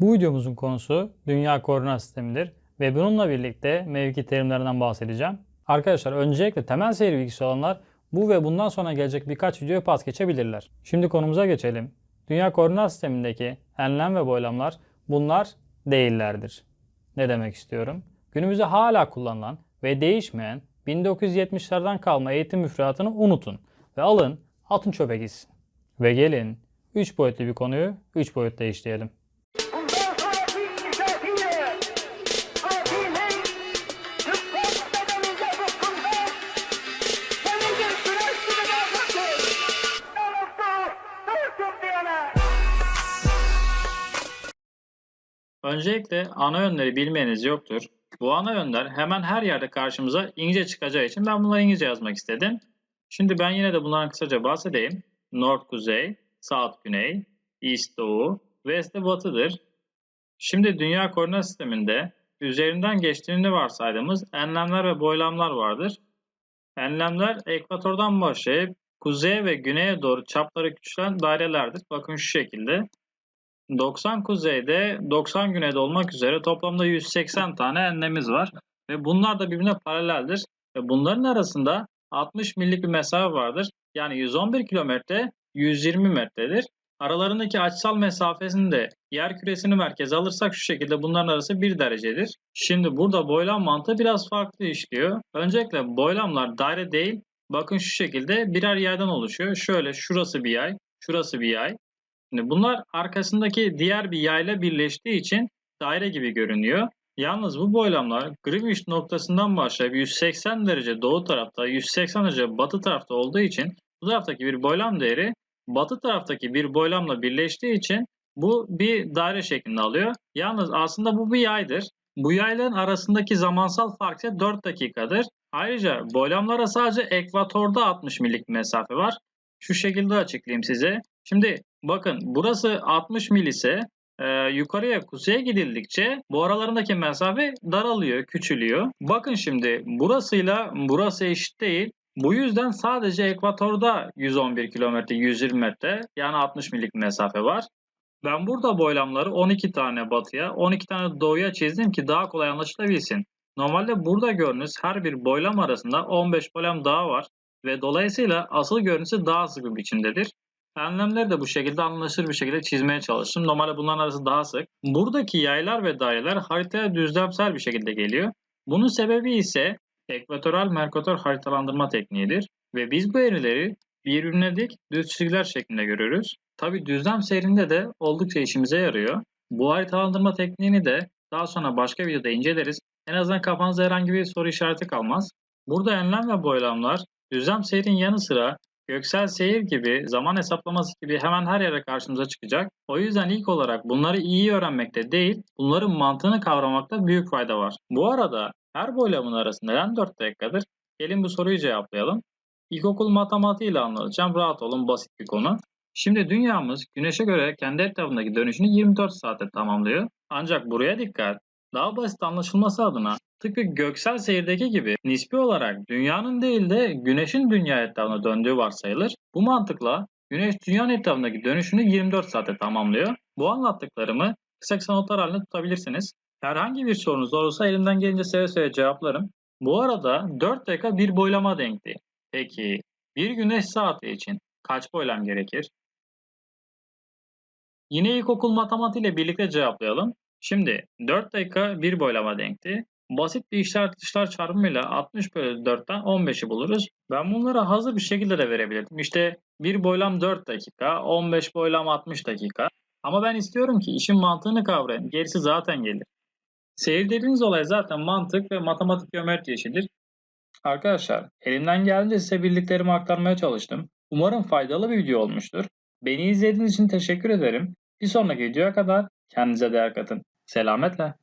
Bu videomuzun konusu dünya koordinat sistemidir ve bununla birlikte mevki terimlerinden bahsedeceğim. Arkadaşlar öncelikle temel seyir bilgisi olanlar bu ve bundan sonra gelecek birkaç videoyu pas geçebilirler. Şimdi konumuza geçelim. Dünya koordinat sistemindeki enlem ve boylamlar bunlar değillerdir. Ne demek istiyorum? Günümüzde hala kullanılan ve değişmeyen 1970'lerden kalma eğitim müfredatını unutun ve alın atın çöpe gitsin. Ve gelin 3 boyutlu bir konuyu 3 boyutta işleyelim. Öncelikle ana yönleri bilmeniz yoktur. Bu ana yönler hemen her yerde karşımıza İngilizce çıkacağı için ben bunları İngilizce yazmak istedim. Şimdi ben yine de bundan kısaca bahsedeyim. North kuzey, South güney, East doğu, West de batıdır. Şimdi dünya koordinat sisteminde üzerinden geçtiğini varsaydığımız enlemler ve boylamlar vardır. Enlemler ekvatordan başlayıp kuzeye ve güneye doğru çapları küçülen dairelerdir. Bakın şu şekilde. 90 kuzeyde, 90 güneyde olmak üzere toplamda 180 tane enlemimiz var. Ve bunlar da birbirine paraleldir. Ve bunların arasında 60 millik bir mesafe vardır. Yani 111 kilometre 120 metredir. Aralarındaki açısal mesafesini de yer küresini merkeze alırsak şu şekilde bunların arası 1 derecedir. Şimdi burada boylam mantığı biraz farklı işliyor. Öncelikle boylamlar daire değil. Bakın şu şekilde birer yaydan oluşuyor. Şöyle şurası bir yay, şurası bir yay. Bunlar arkasındaki diğer bir yayla birleştiği için daire gibi görünüyor. Yalnız bu boylamlar Greenwich noktasından başlayıp 180 derece doğu tarafta, 180 derece batı tarafta olduğu için bu taraftaki bir boylam değeri batı taraftaki bir boylamla birleştiği için bu bir daire şeklinde alıyor. Yalnız aslında bu bir yaydır. Bu yayların arasındaki zamansal fark ise 4 dakikadır. Ayrıca boylamlara sadece ekvatorda 60 millik bir mesafe var. Şu şekilde açıklayayım size. Şimdi bakın burası 60 mil ise e, yukarıya kuzeye gidildikçe bu aralarındaki mesafe daralıyor, küçülüyor. Bakın şimdi burasıyla burası eşit değil. Bu yüzden sadece ekvatorda 111 kilometre, 120 metre yani 60 millik mesafe var. Ben burada boylamları 12 tane batıya, 12 tane doğuya çizdim ki daha kolay anlaşılabilsin. Normalde burada gördüğünüz her bir boylam arasında 15 boylam daha var ve dolayısıyla asıl görüntüsü daha sık bir biçimdedir. Enlemleri de bu şekilde anlaşılır bir şekilde çizmeye çalıştım. Normalde bunların arası daha sık. Buradaki yaylar ve daireler haritaya düzlemsel bir şekilde geliyor. Bunun sebebi ise ekvatoral merkator haritalandırma tekniğidir. Ve biz bu eğrileri birbirine dik düz çizgiler şeklinde görürüz. Tabi düzlem seyrinde de oldukça işimize yarıyor. Bu haritalandırma tekniğini de daha sonra başka videoda inceleriz. En azından kafanızda herhangi bir soru işareti kalmaz. Burada enlem ve boylamlar düzlem seyrin yanı sıra göksel seyir gibi, zaman hesaplaması gibi hemen her yere karşımıza çıkacak. O yüzden ilk olarak bunları iyi öğrenmekte değil, bunların mantığını kavramakta büyük fayda var. Bu arada her boylamın arası neden 4 dakikadır? Gelin bu soruyu cevaplayalım. İlkokul matematiği ile anlatacağım. Rahat olun basit bir konu. Şimdi dünyamız güneşe göre kendi etrafındaki dönüşünü 24 saatte tamamlıyor. Ancak buraya dikkat. Daha basit anlaşılması adına tıpkı göksel seyirdeki gibi nispi olarak dünyanın değil de güneşin dünya etrafına döndüğü varsayılır. Bu mantıkla güneş dünyanın etrafındaki dönüşünü 24 saatte tamamlıyor. Bu anlattıklarımı kısa kısa notlar halinde tutabilirsiniz. Herhangi bir sorunuz olursa elimden gelince seve seve cevaplarım. Bu arada 4 dakika bir boylama denkti. Peki bir güneş saati için kaç boylam gerekir? Yine ilkokul matematiğiyle birlikte cevaplayalım. Şimdi 4 dakika bir boylama denkti. Basit bir işler dışlar çarpımıyla 60 bölü 4'ten 15'i buluruz. Ben bunları hazır bir şekilde de verebilirdim. İşte bir boylam 4 dakika, 15 boylam 60 dakika. Ama ben istiyorum ki işin mantığını kavrayın. Gerisi zaten gelir. Seyir dediğiniz olay zaten mantık ve matematik geometri işidir. Arkadaşlar elimden geldiğince size bildiklerimi aktarmaya çalıştım. Umarım faydalı bir video olmuştur. Beni izlediğiniz için teşekkür ederim. Bir sonraki videoya kadar kendinize değer katın. Selametle.